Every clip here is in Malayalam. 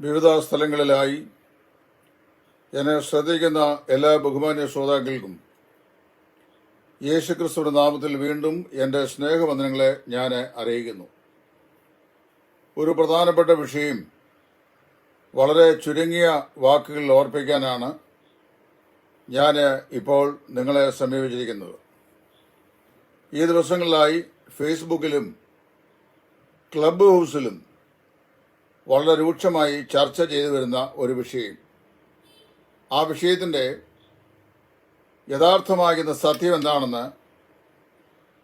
വിവിധ സ്ഥലങ്ങളിലായി എന്നെ ശ്രദ്ധിക്കുന്ന എല്ലാ ബഹുമാന്യ ശ്രോതാക്കൾക്കും യേശുക്രിസ്തുവിന്റെ നാമത്തിൽ വീണ്ടും എന്റെ സ്നേഹവന്ദനങ്ങളെ ഞാൻ അറിയിക്കുന്നു. ഒരു പ്രധാനപ്പെട്ട വിഷയം വളരെ ചുരുങ്ങിയ വാക്കുകളിൽ ഓർപ്പിക്കാനാണ് ഞാൻ ഇപ്പോൾ നിങ്ങളെ സമീപിച്ചിരിക്കുന്നത്. ഈ ദിവസങ്ങളിലായി ഫേസ്ബുക്കിലും ക്ലബ് ഹൗസിലും വളരെ രൂക്ഷമായി ചർച്ച ചെയ്തു വരുന്ന ഒരു വിഷയം. ആ വിഷയത്തിന്റെ യഥാർത്ഥമാകുന്ന സത്യം എന്താണെന്ന്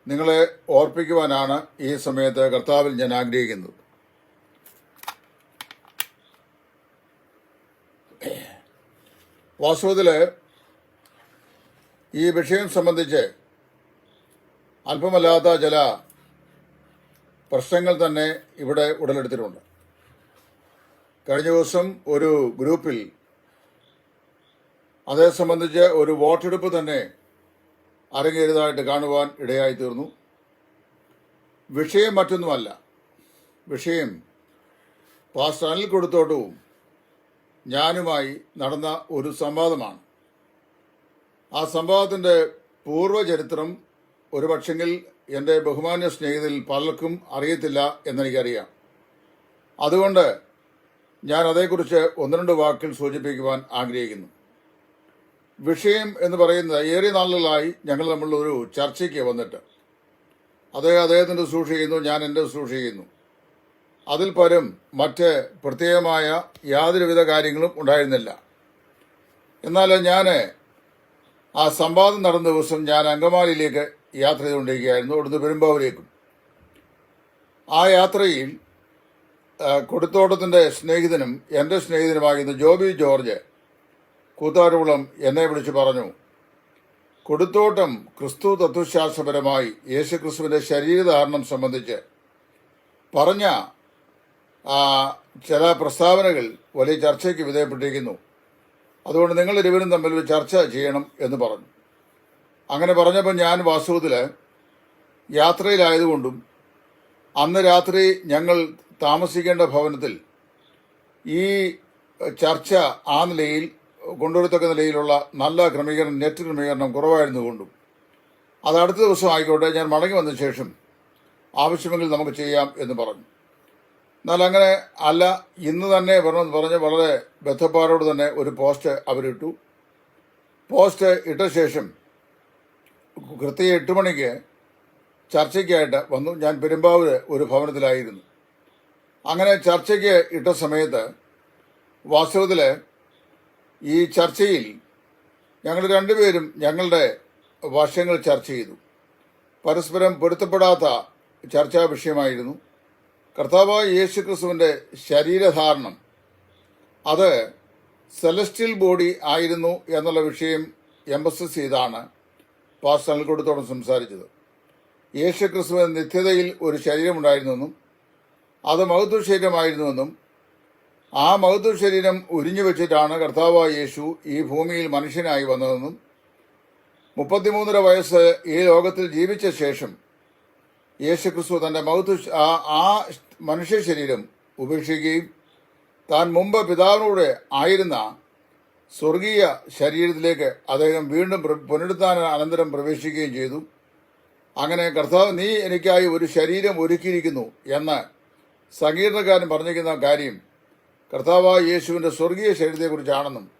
നിങ്ങളെ ഓർപ്പിക്കുവാനാണ് ഈ സമയത്ത് കർത്താവിൽ ഞാൻ ആഗ്രഹിക്കുന്നത്. വാസ്തവത്തിൽ ഈ വിഷയം സംബന്ധിച്ച് അല്പമല്ലാത്ത ചില പ്രശ്നങ്ങൾ തന്നെ ഇവിടെ ഉടലെടുത്തിട്ടുണ്ട്. കഴിഞ്ഞ ദിവസം ഒരു ഗ്രൂപ്പിൽ അതേ സംബന്ധിച്ച് ഒരു വോട്ടെടുപ്പ് തന്നെ അരങ്ങേറിയതായിട്ട് കാണുവാൻ ഇടയായി തീർന്നു വിഷയം മറ്റൊന്നുമല്ല. വിഷയം പാസ്റ്റർ അനിൽ കൊടുത്തോട്ടവും ഞാനുമായി നടന്ന ഒരു സംവാദമാണ്. ആ സംവാദത്തിന്റെ പൂർവചരിത്രം ഒരു പക്ഷെങ്കിൽ എന്റെ ബഹുമാന്യ സ്നേഹിതരിൽ പലർക്കും അറിയത്തില്ല എന്നെനിക്കറിയാം. അതുകൊണ്ട് ഞാൻ അതേക്കുറിച്ച് ഒന്ന് രണ്ട് വാക്കിൽ സൂചിപ്പിക്കുവാൻ ആഗ്രഹിക്കുന്നു. വിഷയം എന്ന് പറയുന്നത് ഏറെ നാളുകളായി ഞങ്ങൾ നമ്മളൊരു ചർച്ചയ്ക്ക് വന്നിട്ട്. അദ്ദേഹം അദ്ദേഹത്തിന്റെ സൂക്ഷിക്കുന്നു ഞാൻ എന്റെ സൂക്ഷിക്കുന്നു അതിൽ പരം മറ്റ് പ്രത്യേകമായ യാതൊരുവിധ കാര്യങ്ങളും ഉണ്ടായിരുന്നില്ല. എന്നാൽ ഞാൻ ആ സംവാദം നടന്ന ദിവസം ഞാൻ അങ്കമാലിയിലേക്ക് യാത്ര ചെയ്തുകൊണ്ടിരിക്കുകയായിരുന്നു അവിടുന്ന് പെരുമ്പാവൂരേക്കും. ആ യാത്രയിൽ ആ, കൊടുത്തോട്ടത്തിന്റെ സ്നേഹിതനും എന്റെ സ്നേഹിതനുമായിരുന്ന ജോബി ജോർജ് കൂത്താരുകുളം എന്നെ വിളിച്ചു പറഞ്ഞു കൊടുത്തോട്ടം ക്രിസ്തു തത്വശാസ്ത്രപരമായി യേശുക്രിസ്തുവിന്റെ ശരീരധാരണം സംബന്ധിച്ച് പറഞ്ഞ ചില പ്രസ്താവനകൾ വലിയ ചർച്ചയ്ക്ക് വിധേയപ്പെട്ടിരിക്കുന്നു. അതുകൊണ്ട് നിങ്ങൾ ഇരുവരും തമ്മിൽ ഒരു ചർച്ച ചെയ്യണം എന്ന് പറഞ്ഞു. അങ്ങനെ പറഞ്ഞപ്പോൾ ഞാൻ വാസ്തവത്തിൽ യാത്രയിലായതുകൊണ്ടും അന്ന് രാത്രി ഞങ്ങൾ താമസിക്കേണ്ട ഭവനത്തിൽ ഈ ചർച്ച ആ നിലയിൽ കൊണ്ടുവരത്തക്ക നിലയിലുള്ള നല്ല ക്രമീകരണം നെറ്റ് ക്രമീകരണം കുറവായിരുന്നുകൊണ്ടും അത് അടുത്ത ദിവസം ആയിക്കോട്ടെ ഞാൻ മടങ്ങി വന്ന ശേഷം ആവശ്യമെങ്കിൽ നമുക്ക് ചെയ്യാം എന്ന് പറഞ്ഞു. എന്നാൽ അങ്ങനെ അല്ല ഇന്ന് തന്നെ വരണമെന്ന് പറഞ്ഞ് വളരെ ബന്ധപ്പാടോട് തന്നെ ഒരു പോസ്റ്റ് അവരിട്ടു. പോസ്റ്റ് ഇട്ട ശേഷം കൃത്യ എട്ട് മണിക്ക് ചർച്ചയ്ക്കായിട്ട് വന്നു. ഞാൻ പെരുമ്പാവൂര് ഒരു ഭവനത്തിലായിരുന്നു. അങ്ങനെ ചർച്ചയ്ക്ക് ഇട്ട സമയത്ത് വാസ്തവത്തിൽ ഈ ചർച്ചയിൽ ഞങ്ങൾ രണ്ടുപേരും ഞങ്ങളുടെ വശങ്ങൾ ചർച്ച ചെയ്തു. പരസ്പരം പൊരുത്തപ്പെടാത്ത ചർച്ചാ വിഷയമായിരുന്നു. കർത്താവ് യേശു ക്രിസ്തുവിന്റെ ശരീരധാരണം അത് സെലസ്റ്റിയൽ ബോഡി ആയിരുന്നു എന്നുള്ള വിഷയം എംബസസ് ചെയ്താണ് പാസ്റ്റൽ അൽക്കൊടുത്തോളം സംസാരിച്ചത്. യേശു ക്രിസ്തുവിന് നിത്യതയിൽ ഒരു ശരീരമുണ്ടായിരുന്നെന്നും അത് മഹത്വ ശരീരമായിരുന്നുവെന്നും ആ മഹത്വ ശരീരം ഉരിഞ്ഞു വെച്ചിട്ടാണ് കർത്താവായ യേശു ഈ ഭൂമിയിൽ മനുഷ്യനായി വന്നതെന്നും മുപ്പത്തിമൂന്നര വയസ്സ് ഈ ലോകത്തിൽ ജീവിച്ച ശേഷം യേശു ക്രിസ്തു തന്റെ മഹത്വ ആ മനുഷ്യ ശരീരം ഉപേക്ഷിക്കുകയും താൻ മുമ്പ് പിതാവിനോട് ആയിരുന്ന സ്വർഗീയ ശരീരത്തിലേക്ക് അദ്ദേഹം വീണ്ടും പുനരുത്ഥാന അനന്തരം പ്രവേശിക്കുകയും ചെയ്തു. അങ്ങനെ കർത്താവ് നീ എനിക്കായി ഒരു ശരീരം ഒരുക്കിയിരിക്കുന്നു എന്ന് സങ്കീർണക്കാരൻ പറഞ്ഞിരിക്കുന്ന കാര്യം കർത്താവായ യേശുവിന്റെ സ്വർഗീയ ശരീരത്തെക്കുറിച്ചാണെന്നും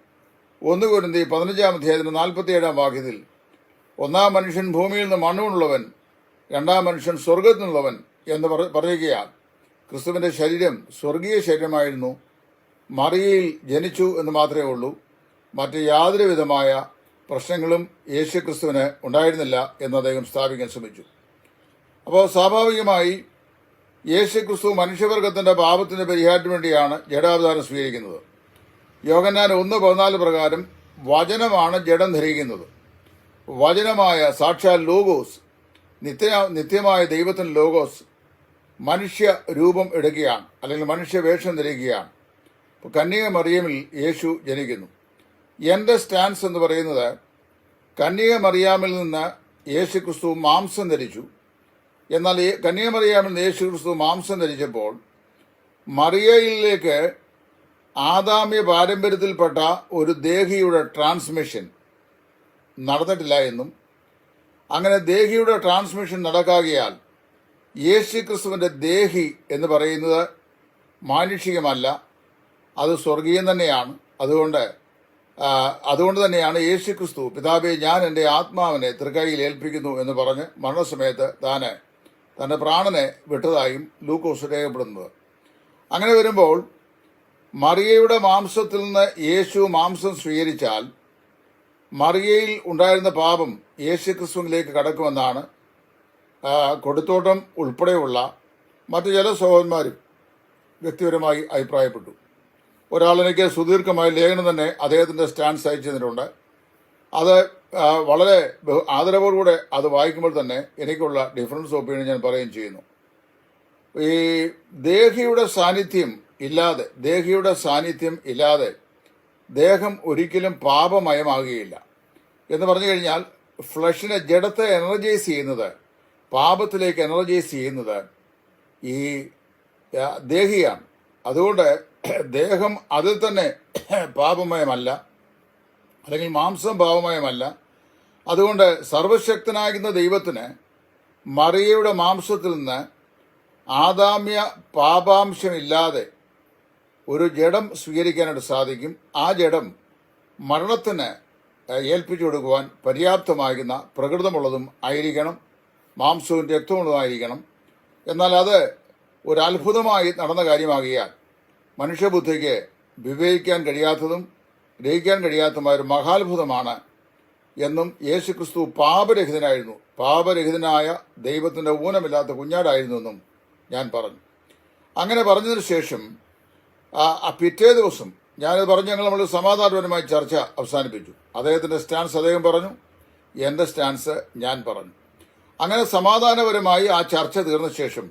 ഒന്ന് കുരുന്തി പതിനഞ്ചാം അധ്യായത്തിന് നാൽപ്പത്തിയേഴാം വാക്യത്തിൽ ഒന്നാം മനുഷ്യൻ ഭൂമിയിൽ നിന്ന് മണ്ണുകൊണ്ടുള്ളവൻ രണ്ടാം മനുഷ്യൻ സ്വർഗത്തിൽ നിന്നുള്ളവൻ എന്ന് പറയുകയാണ് ക്രിസ്തുവിന്റെ ശരീരം സ്വർഗീയ ശരീരമായിരുന്നു. മറിയയിൽ ജനിച്ചു എന്ന് മാത്രമേ ഉള്ളൂ. മറ്റ് യാതൊരു വിധമായ പ്രശ്നങ്ങളും യേശു ക്രിസ്തുവിന് ഉണ്ടായിരുന്നില്ല എന്ന് അദ്ദേഹം സ്ഥാപിക്കാൻ ശ്രമിച്ചു. അപ്പോൾ സ്വാഭാവികമായി യേശു ക്രിസ്തു മനുഷ്യവർഗത്തിന്റെ പാപത്തിന്റെ പരിഹാരത്തിന് വേണ്ടിയാണ് ജഡാവതാരം സ്വീകരിക്കുന്നത്. യോഗന്നാൻ ഒന്ന് പതിനാല് പ്രകാരം വചനമാണ് ജഡം ധരിക്കുന്നത്. വചനമായ സാക്ഷാൽ ലോഗോസ് നിത്യ നിത്യമായ ദൈവത്തിന് ലോഗോസ് മനുഷ്യ രൂപം എടുക്കുകയാണ് അല്ലെങ്കിൽ മനുഷ്യ വേഷം ധരിക്കുകയാണ്. കന്യക മറിയമിൽ യേശു ജനിക്കുന്നു. എന്റെ സ്റ്റാൻസ് എന്ന് പറയുന്നത് കന്യക മറിയാമിൽ നിന്ന് യേശു ക്രിസ്തു മാംസം ധരിച്ചു. എന്നാൽ ഈ കന്യാമറിയാമെന്ന് യേശു ക്രിസ്തു മാംസം ധരിച്ചപ്പോൾ മറിയയിലേക്ക് ആദാമ്യ പാരമ്പര്യത്തിൽപ്പെട്ട ഒരു ദേഹിയുടെ ട്രാൻസ്മിഷൻ നടന്നിട്ടില്ല എന്നും അങ്ങനെ ദേഹിയുടെ ട്രാൻസ്മിഷൻ നടക്കാകിയാൽ യേശു ക്രിസ്തുവിന്റെ ദേഹി എന്ന് പറയുന്നത് മാനുഷികമല്ല അത് സ്വർഗീയം തന്നെയാണ്. അതുകൊണ്ട് അതുകൊണ്ട് തന്നെയാണ് യേശു ക്രിസ്തു പിതാവെ ഞാൻ എന്റെ ആത്മാവിനെ തൃക്കൈയിൽ ഏൽപ്പിക്കുന്നു എന്ന് പറഞ്ഞ് മരണസമയത്ത് താന് തന്റെ പ്രാണനെ വിട്ടതായും ലൂക്കോസ് രേഖപ്പെടുന്നത്. അങ്ങനെ വരുമ്പോൾ മറിയയുടെ മാംസത്തിൽ നിന്ന് യേശു മാംസം സ്വീകരിച്ചാൽ മറിയയിൽ ഉണ്ടായിരുന്ന പാപം യേശു ക്രിസ്തുവിലേക്ക് കടക്കുമെന്നാണ് കൊടുത്തോട്ടം ഉൾപ്പെടെയുള്ള മറ്റു ചില സഹോദരന്മാരും വ്യക്തിപരമായി അഭിപ്രായപ്പെട്ടു. ഒരാളെനിക്ക് സുദീർഘമായ ലേഖനം തന്നെ അദ്ദേഹത്തിന്റെ സ്റ്റാൻഡ് അയച്ചു തന്നിട്ടുണ്ട്. അത് വളരെ ആദരവോടുകൂടെ അത് വായിക്കുമ്പോൾ തന്നെ എനിക്കുള്ള ഡിഫറൻസ് ഒപ്പീനിയൻ ഞാൻ പറയുകയും ചെയ്യുന്നു. ഈ ദേഹിയുടെ സാന്നിധ്യം ഇല്ലാതെ ദേഹിയുടെ സാന്നിധ്യം ഇല്ലാതെ ദേഹം ഒരിക്കലും പാപമയമാകുകയില്ല. എന്ന് പറഞ്ഞു കഴിഞ്ഞാൽ ഫ്ലഷിനെ ജഡത്തെ എനർജൈസ് ചെയ്യുന്നത് പാപത്തിലേക്ക് എനർജൈസ് ചെയ്യുന്നത് ഈ ദേഹിയാണ്. അതുകൊണ്ട് ദേഹം അതിൽ തന്നെ പാപമയമല്ല അല്ലെങ്കിൽ മാംസം പാപമയമല്ല അതുകൊണ്ട് സർവശക്തനാകുന്ന ദൈവത്തിന് മറിയയുടെ മാംസത്തിൽ നിന്ന് ആദാമ്യ പാപാംശമില്ലാതെ ഒരു ജഡം സ്വീകരിക്കാനായിട്ട് സാധിക്കും. ആ ജഡം മരണത്തിന് ഏൽപ്പിച്ചു കൊടുക്കുവാൻ പര്യാപ്തമാകുന്ന പ്രകൃതമുള്ളതും ആയിരിക്കണം. മാംസവും രക്തമുള്ളതായിരിക്കണം എന്നാൽ അത് ഒരു അത്ഭുതമായി നടന്ന കാര്യമാകിയാൽ മനുഷ്യബുദ്ധിക്ക് വിവേകിക്കാൻ കഴിയാത്തതും ഗ്രഹിക്കാൻ കഴിയാത്തതുമായ ഒരു മഹാത്ഭുതമാണ് എന്നും യേശു ക്രിസ്തു പാപരഹിതനായിരുന്നു. പാപരഹിതനായ ദൈവത്തിന്റെ ഊനമില്ലാത്ത കുഞ്ഞാടായിരുന്നു എന്നും ഞാൻ പറഞ്ഞു. അങ്ങനെ പറഞ്ഞതിന് ശേഷം ആ പിറ്റേ ദിവസം ഞാനത് പറഞ്ഞു ഞങ്ങൾ നമ്മൾ സമാധാനപരമായി ചർച്ച അവസാനിപ്പിച്ചു. അദ്ദേഹത്തിന്റെ സ്റ്റാൻസ് അദ്ദേഹം പറഞ്ഞു എന്റെ സ്റ്റാൻസ് ഞാൻ പറഞ്ഞു. അങ്ങനെ സമാധാനപരമായി ആ ചർച്ച തീർന്ന ശേഷം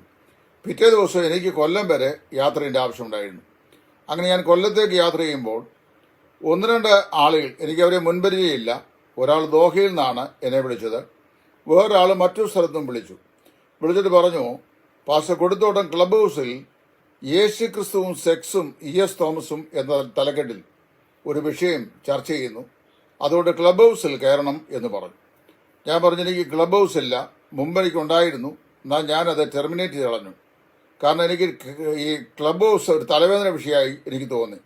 പിറ്റേ ദിവസം എനിക്ക് കൊല്ലം വരെ യാത്രയുടെ ആവശ്യമുണ്ടായിരുന്നു. അങ്ങനെ ഞാൻ കൊല്ലത്തേക്ക് യാത്ര ചെയ്യുമ്പോൾ ഒന്ന് രണ്ട് ആളുകൾ എനിക്ക് അവരെ മുൻപരിചയമില്ല. ഒരാൾ ദോഹയിൽ നിന്നാണ് എന്നെ വിളിച്ചത്. വേറൊരാൾ മറ്റൊരു സ്ഥലത്തും വിളിച്ചു. വിളിച്ചിട്ട് പറഞ്ഞു പാസ കൊടുത്തോട്ടം ക്ലബ് ഹൗസിൽ യേശു ക്രിസ്തുവും സെക്സും ഇ. എസ്. തോമസും എന്ന തലക്കെട്ടിൽ ഒരു വിഷയം ചർച്ച ചെയ്യുന്നു. അതുകൊണ്ട് ക്ലബ് ഹൗസിൽ കയറണം എന്ന് പറഞ്ഞു. ഞാൻ പറഞ്ഞു എനിക്ക് ക്ലബ് ഹൗസ് ഇല്ല. മുമ്പ് എനിക്ക് ഉണ്ടായിരുന്നു. എന്നാൽ ഞാനത് ടെർമിനേറ്റ് കളഞ്ഞു. കാരണം എനിക്ക് ഈ ക്ലബ് ഹൗസ് ഒരു തലവേദന വിഷയമായി എനിക്ക് തോന്നി.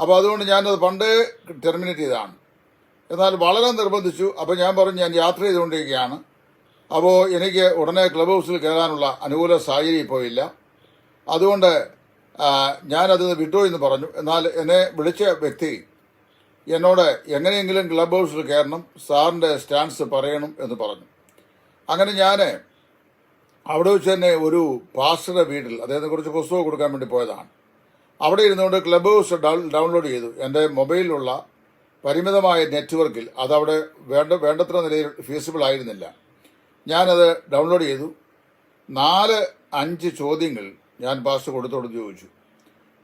അപ്പോൾ അതുകൊണ്ട് ഞാനത് പണ്ടേ ടെർമിനേറ്റ് ചെയ്തതാണ്. എന്നാൽ വളരെ നിർബന്ധിച്ചു. അപ്പോൾ ഞാൻ പറഞ്ഞു ഞാൻ യാത്ര ചെയ്തുകൊണ്ടിരിക്കുകയാണ്. അപ്പോൾ എനിക്ക് ഉടനെ ക്ലബ് ഹൗസിൽ കയറാനുള്ള അനുകൂല സാഹചര്യം ഇപ്പോൾ ഇല്ല. അതുകൊണ്ട് ഞാനത് വിട്ടു എന്ന് പറഞ്ഞു. എന്നാൽ എന്നെ വിളിച്ച വ്യക്തി എന്നോട് എങ്ങനെയെങ്കിലും ക്ലബ് ഹൗസിൽ കയറണം സാറിന്റെ സ്റ്റാൻസ് പറയണം എന്ന് പറഞ്ഞു. അങ്ങനെ ഞാൻ അവിടെ വെച്ച് തന്നെ ഒരു പാസ്റ്ററുടെ വീട്ടിൽ അദ്ദേഹത്തെ കുറച്ച് പുസ്തകം കൊടുക്കാൻ വേണ്ടി പോയതാണ്. അവിടെ ഇരുന്നുകൊണ്ട് ക്ലബ് ഹൗസ് ഡൗൺലോഡ് ചെയ്തു. എന്റെ മൊബൈലിലുള്ള പരിമിതമായ നെറ്റ്വർക്കിൽ അതവിടെ വേണ്ട വേണ്ടത്ര നിലയിൽ ഫീസിബിൾ ആയിരുന്നില്ല. ഞാനത് ഡൗൺലോഡ് ചെയ്തു. നാല് അഞ്ച് ചോദ്യങ്ങൾ ഞാൻ പാസ് കൊടുത്തോടത്ത് ചോദിച്ചു.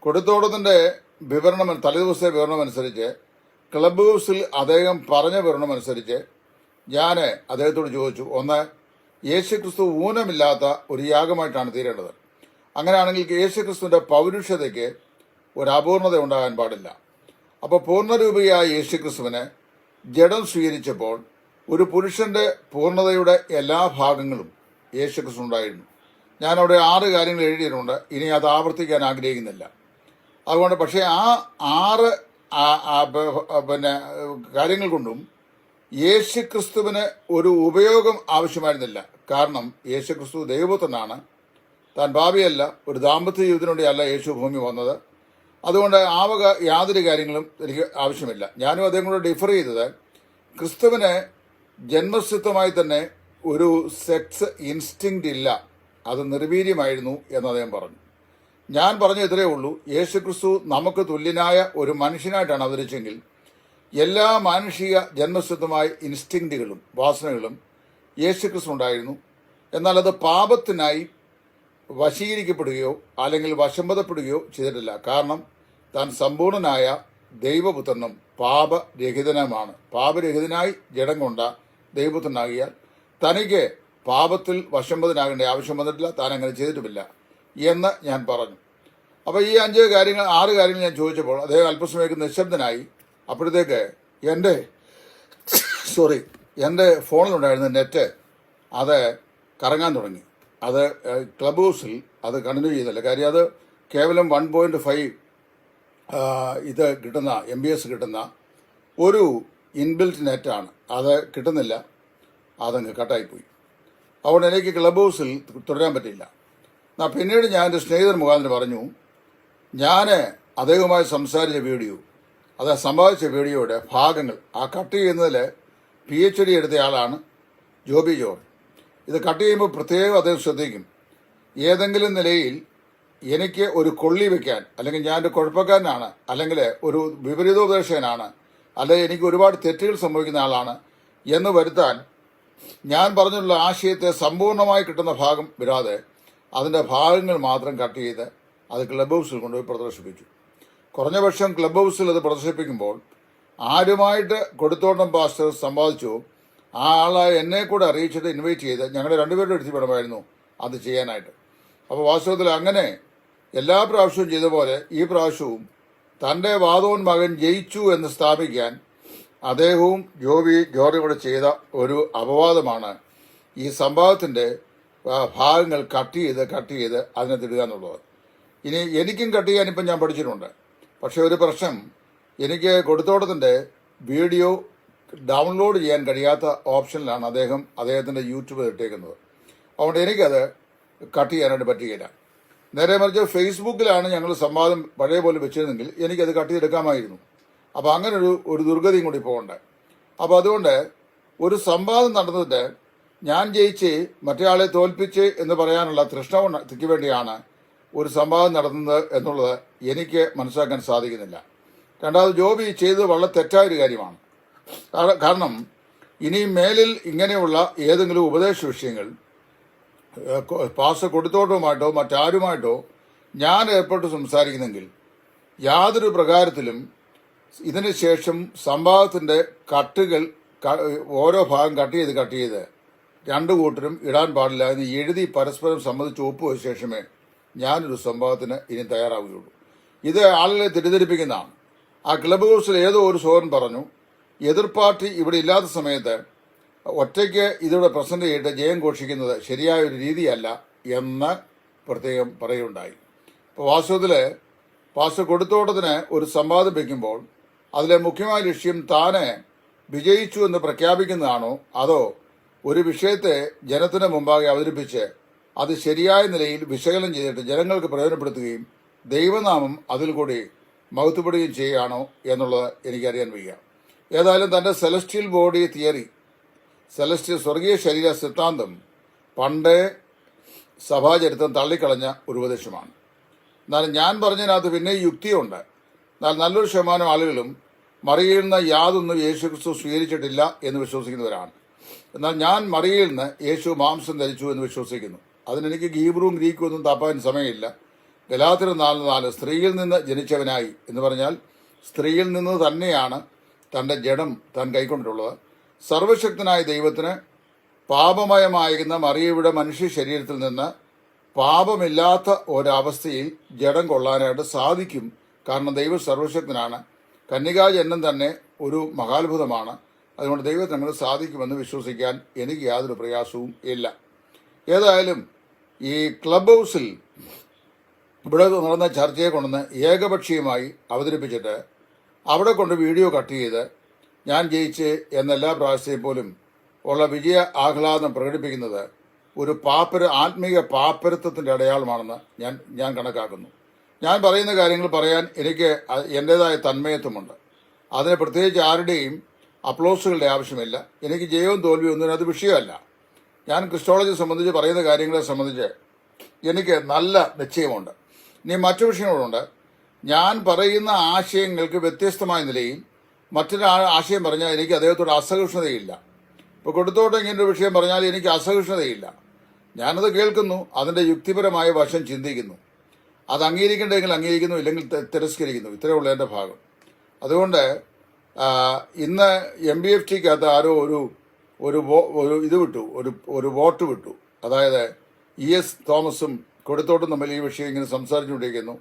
കൊടുത്തോടത്തിന്റെ വിവരണം തലേദിവസത്തെ വിവരണം അനുസരിച്ച് ക്ലബ് ഹൗസിൽ അദ്ദേഹം പറഞ്ഞ വിവരണം അനുസരിച്ച് ഞാൻ അദ്ദേഹത്തോട് ചോദിച്ചു. ഒന്ന് യേശുക്രിസ്തു ഊനമില്ലാത്ത ഒരു യാഗമായിട്ടാണ് തീരേണ്ടത്. അങ്ങനെയാണെങ്കിൽ യേശുക്രിസ്തുവിന്റെ പൗരുഷതയ്ക്ക് ഒരു അപൂർണത ഉണ്ടാകാൻ പാടില്ല. അപ്പോൾ പൂർണരൂപിയായ യേശുക്രിസ്തുവിനെ ജഡം സ്വീകരിച്ചപ്പോൾ ഒരു പുരുഷന്റെ പൂർണതയുടെ എല്ലാ ഭാഗങ്ങളും യേശുക്രിസ്തു ഉണ്ടായിരുന്നു. ഞാൻ അവിടെ ആറ് കാര്യങ്ങൾ എഴുതിയിട്ടുണ്ട്. ഇനി അത് ആവർത്തിക്കാൻ ആഗ്രഹിക്കുന്നില്ല. അതുകൊണ്ട് പക്ഷേ ആ ആറ് പിന്നെ കാര്യങ്ങൾ കൊണ്ടും യേശുക്രിസ്തുവിന് ഒരു ഉപയോഗം ആവശ്യമായിരുന്നില്ല. കാരണം യേശുക്രിസ്തു ദൈവപുത്രനാണ്. താൻ ഭാവിയല്ല ഒരു ദാമ്പത്യ ജീവിതത്തിനുവേണ്ടിയല്ല യേശു ഭൂമി വന്നത്. അതുകൊണ്ട് ആ വക യാതൊരു കാര്യങ്ങളും എനിക്ക് ആവശ്യമില്ല. ഞാനും അദ്ദേഹം കൂടെ ഡിഫർ ചെയ്തത് ക്രിസ്തുവിന് ജന്മസിദ്ധമായി തന്നെ ഒരു സെക്സ് ഇൻസ്റ്റിങ്ക്റ്റ് ഇല്ല. അത് നിർവീര്യമായിരുന്നു എന്ന് അദ്ദേഹം പറഞ്ഞു. ഞാൻ പറഞ്ഞ ഇത്രയേ ഉള്ളൂ. യേശു ക്രിസ്തു നമുക്ക് തുല്യനായ ഒരു മനുഷ്യനായിട്ടാണ് അവതരിച്ചെങ്കിൽ എല്ലാ മാനുഷിക ജന്മസിദ്ധമായ ഇൻസ്റ്റിങ്റ്റുകളും വാസനകളും യേശു ക്രിസ്തു ഉണ്ടായിരുന്നു. എന്നാൽ അത് പാപത്തിനായി വശീകരിക്കപ്പെടുകയോ അല്ലെങ്കിൽ വശംബദപ്പെടുകയോ ചെയ്തിട്ടില്ല. കാരണം താൻ സമ്പൂർണനായ ദൈവപുത്രനും പാപരഹിതനുമാണ്. പാപരഹിതനായി ജഡം കൊണ്ട ദൈവപുത്രനാകിയാൽ തനിക്ക് പാപത്തിൽ വശംബദനാകേണ്ട ആവശ്യം വന്നിട്ടില്ല താൻ അങ്ങനെ ചെയ്തിട്ടുമില്ല എന്ന് ഞാൻ പറഞ്ഞു. അപ്പോൾ ഈ അഞ്ച് കാര്യങ്ങൾ ആറ് കാര്യങ്ങൾ ഞാൻ ചോദിച്ചപ്പോൾ അദ്ദേഹം അല്പസമയക്ക് നിശബ്ദനായി അപ്പോഴത്തേക്ക് എന്റെ സോറി എന്റെ ഫോണിലുണ്ടായിരുന്ന നെറ്റ് അത് കറങ്ങാൻ തുടങ്ങി. അത് ക്ലബ് ഹൗസിൽ അത് കണ്ടിന്യൂ ചെയ്യുന്നില്ല കാര്യം അത് കേവലം വൺ പോയിന്റ് ഫൈവ് ഇത് കിട്ടുന്ന എം ബി എസ് കിട്ടുന്ന ഒരു ഇൻബിൽറ്റ് നെറ്റാണ് അത് കിട്ടുന്നില്ല. അതങ്ങ് കട്ടായിപ്പോയി. അതുകൊണ്ട് എനിക്ക് ക്ലബ് ഹൗസിൽ തുടരാൻ പറ്റില്ല എന്നാൽ പിന്നീട് ഞാൻ എന്റെ സ്നേഹിതൻ മുഖാന്തരം പറഞ്ഞു ഞാൻ അദ്ദേഹവുമായി സംസാരിച്ച വീഡിയോ അത് സമ്പാദിച്ച വീഡിയോയുടെ ഭാഗങ്ങൾ ആ കട്ട് ചെയ്യുന്നതിൽ പി എച്ച് ഡി എടുത്ത ആളാണ് ജോബി ജോർജ്. ഇത് കട്ട് ചെയ്യുമ്പോൾ പ്രത്യേകം അദ്ദേഹം ശ്രദ്ധിക്കും. ഏതെങ്കിലും നിലയിൽ എനിക്ക് ഒരു കൊള്ളി വെക്കാൻ അല്ലെങ്കിൽ ഞാൻ ഒരു കുഴപ്പക്കാരനാണ് അല്ലെങ്കിൽ ഒരു വിപരീതോപദേശകനാണ് അല്ലെങ്കിൽ എനിക്ക് ഒരുപാട് തെറ്റുകൾ സംഭവിക്കുന്ന ആളാണ് എന്ന് വരുത്താൻ ഞാൻ പറഞ്ഞുള്ള ആശയത്തെ സമ്പൂർണമായി കിട്ടുന്ന ഭാഗം വിടാതെ അതിന്റെ ഭാഗങ്ങൾ മാത്രം കട്ട് ചെയ്ത് അത് ക്ലബ് ഹൗസിൽ കൊണ്ടുപോയി പ്രദർശിപ്പിച്ചു. കുറഞ്ഞ പക്ഷം ക്ലബ് ഹൗസിൽ അത് പ്രദർശിപ്പിക്കുമ്പോൾ ആരുമായിട്ട് കൊടുത്തോട്ടം പാസ്റ്റർ സമ്പാദിച്ചു. ആ ആളെ എന്നെ കൂടെ അറിയിച്ചിട്ട് ഇൻവൈറ്റ് ചെയ്ത് ഞങ്ങളുടെ രണ്ടുപേരുടെ അടുത്ത് വേണമായിരുന്നു അത് ചെയ്യാനായിട്ട്. അപ്പോൾ വാസ്തവത്തിൽ അങ്ങനെ എല്ലാ പ്രാവശ്യവും ചെയ്ത പോലെ ഈ പ്രാവശ്യവും തന്റെ വാദവൻ മകൻ ജയിച്ചു എന്ന് സ്ഥാപിക്കാൻ അദ്ദേഹവും ജോബി ജോർജോട് ചെയ്ത ഒരു അപവാദമാണ് ഈ സംഭവത്തിന്റെ ഭാഗങ്ങൾ കട്ട് ചെയ്ത് കട്ട് ചെയ്ത് അതിനെ തിടുക എന്നുള്ളത്. ഇനി എനിക്കും കട്ട് ചെയ്യാൻ ഇപ്പം ഞാൻ പഠിച്ചിട്ടുണ്ട്. പക്ഷെ ഒരു പ്രശ്നം എനിക്ക് കൊടുത്തോട്ടത്തിന്റെ വീഡിയോ ഡൗൺലോഡ് ചെയ്യാൻ കഴിയാത്ത ഓപ്ഷനിലാണ് അദ്ദേഹം അദ്ദേഹത്തിന്റെ യൂട്യൂബ് ഇട്ടേക്കുന്നത്. അതുകൊണ്ട് എനിക്കത് കട്ട് ചെയ്യാനായിട്ട് പറ്റുകയില്ല. നേരെ മറിച്ച് ഫേസ്ബുക്കിലാണ് ഞങ്ങൾ സംവാദം പഴയ പോലെ വെച്ചിരുന്നെങ്കിൽ എനിക്കത് കട്ട് ചെയ്തെടുക്കാമായിരുന്നു അപ്പോൾ അങ്ങനെ ഒരു ഒരു ദുർഗതിയും കൂടി പോകണ്ട. അപ്പോൾ അതുകൊണ്ട് ഒരു സംവാദം നടന്നിട്ട് ഞാൻ ജയിച്ച് മറ്റേയാളെ തോൽപ്പിച്ച് എന്ന് പറയാനുള്ള തൃഷ്ണയ്ക്ക് വേണ്ടിയാണ് ഒരു സംവാദം നടത്തുന്നത് എന്നുള്ളത് എനിക്ക് മനസ്സിലാക്കാൻ സാധിക്കുന്നില്ല. രണ്ടാമത് ജോബി ചെയ്തത് വളരെ തെറ്റായ ഒരു കാര്യമാണ്. കാരണം ഇനി മേലിൽ ഇങ്ങനെയുള്ള ഏതെങ്കിലും ഉപദേശ വിഷയങ്ങൾ പാസ് കൊടുത്തോട്ടുമായിട്ടോ മറ്റാരുമായിട്ടോ ഞാൻ ഏർപ്പെട്ട് സംസാരിക്കുന്നെങ്കിൽ യാതൊരു പ്രകാരത്തിലും ഇതിന് ശേഷം സംവാദത്തിന്റെ കട്ടുകൾ ഓരോ ഭാഗം കട്ട് ചെയ്ത് കട്ട് ചെയ്ത് രണ്ടു കൂട്ടരും ഇടാൻ പാടില്ല എന്ന് എഴുതി പരസ്പരം സമ്മതിച്ച് ഒപ്പുവച്ച ശേഷമേ ഞാനൊരു സംഭവത്തിന് ഇനി തയ്യാറാവുകയുള്ളൂ. ഇത് ആളുകളെ തെറ്റിദ്ധരിപ്പിക്കുന്നതാണ്. ആ ക്ലബ് ഹൗസിൽ ഏതോ ഒരു സോഹൻ പറഞ്ഞു എതിർ പാർട്ടി ഇവിടെ ഇല്ലാത്ത സമയത്ത് ഒറ്റയ്ക്ക് ഇതിവിടെ പ്രസന്റ് ചെയ്തിട്ട് ജയം ഘോഷിക്കുന്നത് ശരിയായ ഒരു രീതിയല്ല എന്ന് പ്രത്യേകം പറയുണ്ടായി അപ്പോൾ വാസ്തവത്തിൽ വാസ്തു കൊടുത്തോട്ടത്തിന് ഒരു സംവാദം വയ്ക്കുമ്പോൾ അതിലെ മുഖ്യമായ ലക്ഷ്യം താനെ വിജയിച്ചു എന്ന് പ്രഖ്യാപിക്കുന്നതാണോ? അതോ ഒരു വിഷയത്തെ ജനത്തിന് മുമ്പാകെ അവതരിപ്പിച്ച് അത് ശരിയായ നിലയിൽ വിശകലനം ചെയ്തിട്ട് ജനങ്ങൾക്ക് പ്രയോജനപ്പെടുത്തുകയും ദൈവനാമം അതിൽ കൂടി മഹത്വപ്പെടുകയും ചെയ്യുകയാണോ എന്നുള്ളത് എനിക്കറിയാൻ വയ്യ. ഏതായാലും തന്റെ സെലസ്റ്റിയൽ ബോഡി തിയറി സെലസ്റ്റിയൽ സ്വർഗീയ ശരീര സിദ്ധാന്തം പണ്ട് സഭാചരിത്രം തള്ളിക്കളഞ്ഞ ഒരു ഉപദേശമാണ്. എന്നാലും ഞാൻ പറഞ്ഞതിനകത്ത് പിന്നെ യുക്തിയുണ്ട്. എന്നാൽ നല്ലൊരു ശതമാനം ആളുകളും മറിയിൽ യാതൊന്നും യേശു ക്രിസ്തു സ്വീകരിച്ചിട്ടില്ല എന്ന് വിശ്വസിക്കുന്നവരാണ്. എന്നാൽ ഞാൻ മറിയിൽ നിന്ന് യേശു മാംസം ധരിച്ചു എന്ന് വിശ്വസിക്കുന്നു. അതിനെനിക്ക് ഗീബ്രുവും ഗ്രീക്കും ഒന്നും തപ്പാൻ സമയമില്ല. ഗലാത്തിര നാല് നാല് സ്ത്രീയിൽ നിന്ന് ജനിച്ചവനായി എന്ന് പറഞ്ഞാൽ സ്ത്രീയിൽ നിന്ന് തന്നെയാണ് തന്റെ ജഡം താൻ കൈക്കൊണ്ടിട്ടുള്ളത്. സർവശക്തനായ ദൈവത്തിന് പാപമയമായിരുന്ന മറിയയുടെ മനുഷ്യ ശരീരത്തിൽ നിന്ന് പാപമില്ലാത്ത ഒരവസ്ഥയിൽ ജഡം കൊള്ളാനായിട്ട് സാധിക്കും. കാരണം ദൈവം സർവശക്തനാണ്. കന്യകാജന്യം തന്നെ ഒരു മഹാത്ഭുതമാണ്. അതുകൊണ്ട് ദൈവത്തിന് സാധിക്കുമെന്ന് വിശ്വസിക്കാൻ എനിക്ക് യാതൊരു പ്രയാസവും ഇല്ല. ഏതായാലും ഈ ക്ലബ് ഹൗസിൽ ഇവിടെ നടന്ന ചർച്ചയെ കൊണ്ടുവന്ന് ഏകപക്ഷീയമായി അവതരിപ്പിച്ചിട്ട് അവിടെ കൊണ്ട് വീഡിയോ കട്ട് ചെയ്ത് ഞാൻ ജയിച്ച് എന്നെല്ലാ പ്രാവശ്യം പോലും ഉള്ള വിജയ ആഹ്ലാദം പ്രകടിപ്പിക്കുന്നത് ഒരു പാപ്പര ആത്മീയ പാപ്പരത്വത്തിന്റെ അടയാളമാണെന്ന് ഞാൻ ഞാൻ കണക്കാക്കുന്നു. ഞാൻ പറയുന്ന കാര്യങ്ങൾ പറയാൻ എനിക്ക് എന്റെതായ തന്മയത്വമുണ്ട്. അതിന് പ്രത്യേകിച്ച് ആരുടെയും അപ്ലോസുകളുടെ ആവശ്യമില്ല. എനിക്ക് ജയവും തോൽവിയും ഒന്നും അത് വിഷയമല്ല. ഞാൻ ക്രിസ്റ്റോളജി സംബന്ധിച്ച് പറയുന്ന കാര്യങ്ങളെ സംബന്ധിച്ച് എനിക്ക് നല്ല നിശ്ചയമുണ്ട്. ഇനി മറ്റു വിഷയങ്ങളുണ്ട്. ഞാൻ പറയുന്ന ആശയങ്ങൾക്ക് വ്യത്യസ്തമായ നിലയിൽ മറ്റൊരു ആശയം പറഞ്ഞാൽ എനിക്ക് അദ്ദേഹത്തോട് അസഹിഷ്ണുതയില്ല. ഇപ്പോൾ കൊടുത്തോട്ട് ഇങ്ങനെ ഒരു വിഷയം പറഞ്ഞാൽ എനിക്ക് അസഹിഷ്ണുതയില്ല. ഞാനത് കേൾക്കുന്നു അതിന്റെ യുക്തിപരമായ വശം ചിന്തിക്കുന്നു. അത് അംഗീകരിക്കേണ്ടെങ്കിൽ അംഗീകരിക്കുന്നു ഇല്ലെങ്കിൽ തിരസ്കരിക്കുന്നു. ഇത്രയുള്ള എന്റെ ഭാഗം. അതുകൊണ്ട് ഇന്ന് എം ബി എഫ് ടിക്കകത്ത് ആരോ ഒരു ഒരു ഒരു ഇത് വിട്ടു ഒരു ഒരു വോട്ട് വിട്ടു. അതായത് ഇ എസ് തോമസും കൊടുത്തോട്ടും തമ്മിൽ ഈ വിഷയം ഇങ്ങനെ സംസാരിച്ചുകൊണ്ടിരിക്കുന്നു.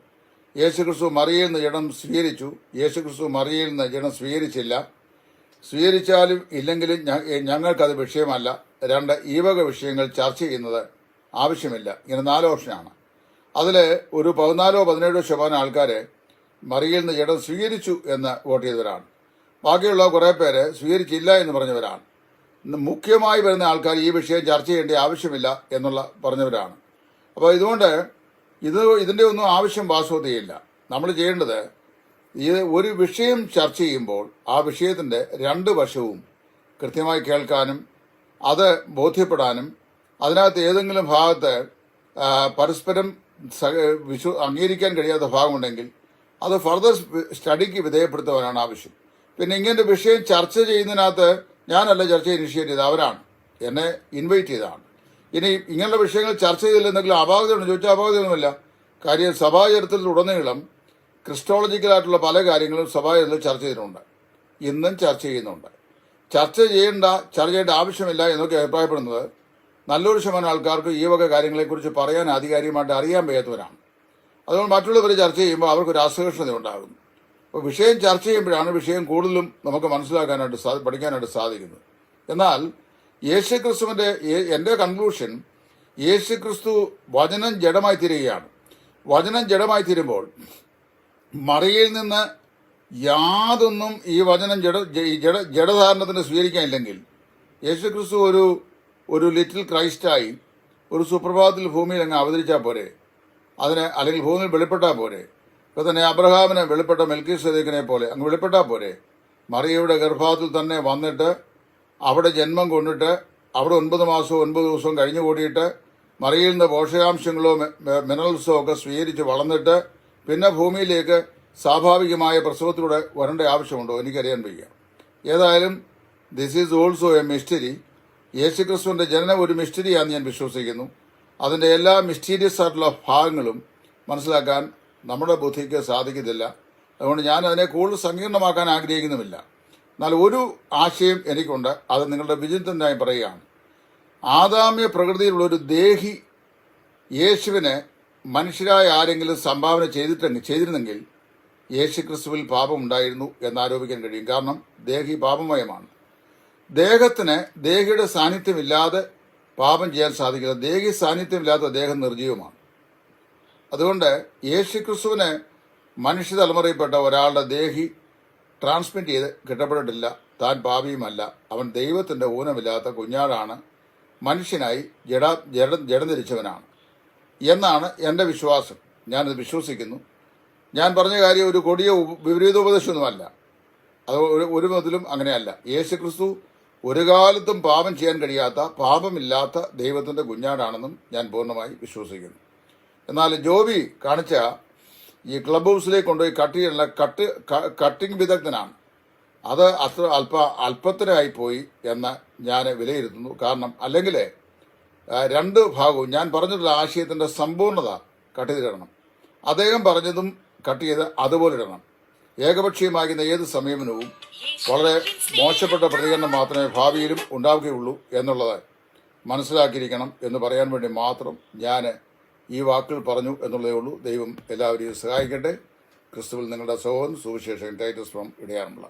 യേശുക്രിസ്തു മറിയയിൽ നിന്ന് ജനം സ്വീകരിച്ചു. യേശുക്രിസ്തു മറിയയിൽ നിന്ന് ജനം സ്വീകരിച്ചില്ല. സ്വീകരിച്ചാലും ഇല്ലെങ്കിലും ഞങ്ങൾക്കത് വിഷയമല്ല. രണ്ട് ഈ വക വിഷയങ്ങൾ ചർച്ച ചെയ്യുന്നത് ആവശ്യമില്ല. ഇങ്ങനെ നാല് ഓപ്ഷനാണ്. അതിൽ ഒരു പതിനാലോ പതിനേഴോ ശതമാനം ആൾക്കാർ മറിയിൽ നിന്ന് ജഡം സ്വീകരിച്ചു എന്ന് വോട്ട് ചെയ്തവരാണ്. ബാക്കിയുള്ള കുറേ പേര് സ്വീകരിച്ചില്ല എന്ന് പറഞ്ഞവരാണ്. മുഖ്യമായി വരുന്ന ആൾക്കാർ ഈ വിഷയം ചർച്ച ചെയ്യേണ്ട ആവശ്യമില്ല എന്നുള്ള പറഞ്ഞവരാണ്. അപ്പോൾ ഇതുകൊണ്ട് ഇത് ഇതിന്റെ ഒന്നും ആവശ്യം വാസ്തവതയില്ല നമ്മൾ ചെയ്യേണ്ടത് ഈ ഒരു വിഷയം ചർച്ച ചെയ്യുമ്പോൾ ആ വിഷയത്തിന്റെ രണ്ട് വശവും കൃത്യമായി കേൾക്കാനും അത് ബോധ്യപ്പെടാനും അതിനകത്ത് ഏതെങ്കിലും ഭാഗത്ത് പരസ്പരം വിശ്വ അംഗീകരിക്കാൻ കഴിയാത്ത ഭാഗമുണ്ടെങ്കിൽ അത് ഫർദർ സ്റ്റഡിക്ക് വിധേയപ്പെടുത്തുവാനാണ് ആവശ്യം. പിന്നെ ഇങ്ങനത്തെ വിഷയം ചർച്ച ചെയ്യുന്നതിനകത്ത് ഞാനല്ല ചർച്ച ഇനിഷ്യേറ്റ് ചെയ്ത് അവരാണ്. എന്നെ ഇൻവൈറ്റ് ചെയ്തതാണ്. ഇനി ഇങ്ങനെയുള്ള വിഷയങ്ങൾ ചർച്ച ചെയ്തില്ല എന്തെങ്കിലും അപാകതയുണ്ടോ? ചോദിച്ചാൽ അപാകതയൊന്നുമില്ല. കാര്യം സഭാചരിത്രത്തിലുടനീളം ക്രിസ്റ്റോളജിക്കലായിട്ടുള്ള പല കാര്യങ്ങളും സഭാചരിത്രത്തിൽ ചർച്ച ചെയ്തിട്ടുണ്ട്. ഇന്നും ചർച്ച ചെയ്യുന്നുണ്ട്. ചർച്ച ചെയ്യേണ്ട ചർച്ച ചെയ്യേണ്ട ആവശ്യമില്ല എന്നൊക്കെ അഭിപ്രായപ്പെടുന്നത് നല്ലൊരു ശതമാനം ആൾക്കാർക്ക് ഈ വക കാര്യങ്ങളെക്കുറിച്ച് പറയാൻ ആധികാരികമായിട്ട് അറിയാൻ വയ്യാത്തവരാണ്. അതുകൊണ്ട് മറ്റുള്ളവർ ചർച്ച ചെയ്യുമ്പോൾ അവർക്കൊരു അസഹിഷ്ണുത ഉണ്ടാകും അപ്പോൾ വിഷയം ചർച്ച ചെയ്യുമ്പോഴാണ് വിഷയം കൂടുതലും നമുക്ക് മനസ്സിലാക്കാനായിട്ട് പഠിക്കാനായിട്ട് സാധിക്കുന്നത്. എന്നാൽ യേശുക്രിസ്തുവിന്റെ ക്രിസ്തുവിന്റെ എന്റെ കൺക്ലൂഷൻ യേശു ക്രിസ്തു വചനം ജഡമായി തീരുകയാണ്. വചനം ജഡമായി തീരുമ്പോൾ മറിയിൽ നിന്ന് യാതൊന്നും ഈ വചനം ജഡ ജഡ ജഡധാരണത്തിന് സ്വീകരിക്കാനില്ലെങ്കിൽ യേശു ക്രിസ്തു ഒരു ഒരു ലിറ്റിൽ ക്രൈസ്റ്റായി ഒരു സുപ്രഭാതത്തിൽ ഭൂമിയിൽ അങ്ങ് അവതരിച്ചാൽ പോരെ. അതിന് അല്ലെങ്കിൽ ഭൂമിയിൽ വെളിപ്പെട്ടാൽ പോരെ. ഇപ്പൊ തന്നെ അബ്രഹാമിനെ വെളിപ്പെട്ട മെൽക്കി സദേക്കിനെ പോലെ അങ്ങ് വെളിപ്പെട്ടാൽ പോരെ. മറിയയുടെ ഗർഭത്തിൽ തന്നെ വന്നിട്ട് അവിടെ ജന്മം കൊണ്ടിട്ട് അവിടെ ഒൻപത് മാസവും ഒൻപത് ദിവസവും കഴിഞ്ഞു കൂടിയിട്ട് മറിയിൽ നിന്ന് പോഷകാംശങ്ങളോ മിനറൽസോ ഒക്കെ സ്വീകരിച്ച് വളർന്നിട്ട് പിന്നെ ഭൂമിയിലേക്ക് സ്വാഭാവികമായ പ്രസവത്തിലൂടെ വരേണ്ട ആവശ്യമുണ്ടോ? എനിക്കറിയാൻ വയ്യ. ഏതായാലും this is also a mystery യേശുക്രിസ്തുവിന്റെ ജനനം ഒരു മിസ്റ്ററിയാണെന്ന് ഞാൻ വിശ്വസിക്കുന്നു. അതിന്റെ എല്ലാ മിസ്റ്റീരിയസ് ആയിട്ടുള്ള ഭാഗങ്ങളും മനസ്സിലാക്കാൻ നമ്മുടെ ബുദ്ധിക്ക് സാധിക്കത്തില്ല. അതുകൊണ്ട് ഞാൻ അതിനെ കൂടുതൽ സങ്കീർണമാക്കാൻ ആഗ്രഹിക്കുന്നുമില്ല. എന്നാൽ ഒരു ആശയം എനിക്കുണ്ട്. അത് നിങ്ങളുടെ വിചിന്തനായി പറയുകയാണ്. ആദാമ്യ പ്രകൃതിയിലുള്ള ഒരു ദേഹി യേശുവിനെ മനുഷ്യരായ ആരെങ്കിലും സംഭാവന ചെയ്തിട്ടെങ്കിൽ ചെയ്തിരുന്നെങ്കിൽ യേശു ക്രിസ്തുവിൽ പാപമുണ്ടായിരുന്നു എന്ന് ആരോപിക്കാൻ കഴിയും. കാരണം ദേഹി പാപമയമാണ്. ദേഹത്തിന് ദേഹിയുടെ സാന്നിധ്യമില്ലാതെ പാപം ചെയ്യാൻ സാധിക്കില്ല. ദേഹി സാന്നിധ്യമില്ലാത്ത ദേഹം നിർജീവമാണ് അതുകൊണ്ട് യേശു ക്രിസ്തുവിനെ മനുഷ്യ തലമുറയിൽപ്പെട്ട ഒരാളുടെ ദേഹി ട്രാൻസ്മിറ്റ് ചെയ്ത് കിട്ടപ്പെട്ടിട്ടില്ല. താൻ പാപിയുമല്ല. അവൻ ദൈവത്തിന്റെ ഊനമില്ലാത്ത കുഞ്ഞാടാണ്. മനുഷ്യനായി ജഡ ജഡ ജഡനിരിച്ചവനാണ്. എന്നാണ് എന്റെ വിശ്വാസം. ഞാനത് വിശ്വസിക്കുന്നു. ഞാൻ പറഞ്ഞ കാര്യം ഒരു കൊടിയ വിപരീത ഉപദേശമൊന്നുമല്ല അത് ഒരു ഒരു മുതലും അങ്ങനെയല്ല. യേശു ക്രിസ്തു ഒരു കാലത്തും പാപം ചെയ്യാൻ കഴിയാത്ത പാപമില്ലാത്ത ദൈവത്തിന്റെ കുഞ്ഞാടാണെന്നും ഞാൻ പൂർണമായി വിശ്വസിക്കുന്നു. എന്നാൽ ജോബി കാണിച്ച ഈ ക്ലബ് ഹൗസിലേക്ക് കൊണ്ടുപോയി കട്ട് ചെയ്യാനുള്ള കട്ട് കട്ടിംഗ് വിദഗ്ധനാണ്. അത് അത്ര അല്പ അല്പത്തിനായി പോയി എന്ന് ഞാൻ വിലയിരുത്തുന്നു. കാരണം അല്ലെങ്കിൽ രണ്ട് ഭാഗവും ഞാൻ പറഞ്ഞിട്ടുള്ള ആശയത്തിന്റെ സമ്പൂർണത കട്ട് ചെയ്തിടണം. അദ്ദേഹം പറഞ്ഞതും കട്ട് ചെയ്ത് അതുപോലെ ഇടണം. ഏകപക്ഷീയമാകുന്ന ഏത് സമീപനവും വളരെ മോശപ്പെട്ട പ്രതികരണം മാത്രമേ ഭാവിയിലും ഉണ്ടാവുകയുള്ളൂ എന്നുള്ളത് മനസ്സിലാക്കിയിരിക്കണം എന്ന് പറയാൻ വേണ്ടി മാത്രം ഞാൻ ഈ വാക്കുകൾ പറഞ്ഞു എന്നുള്ളതേ ഉള്ളൂ. ദൈവം എല്ലാവരെയും സഹായിക്കട്ടെ. ക്രിസ്തുവിൽ നിങ്ങളുടെ സഹോദരൻ സുവിശേഷൻ ടൈറ്റസ് ഫ്രം ഇടയാറുള്ള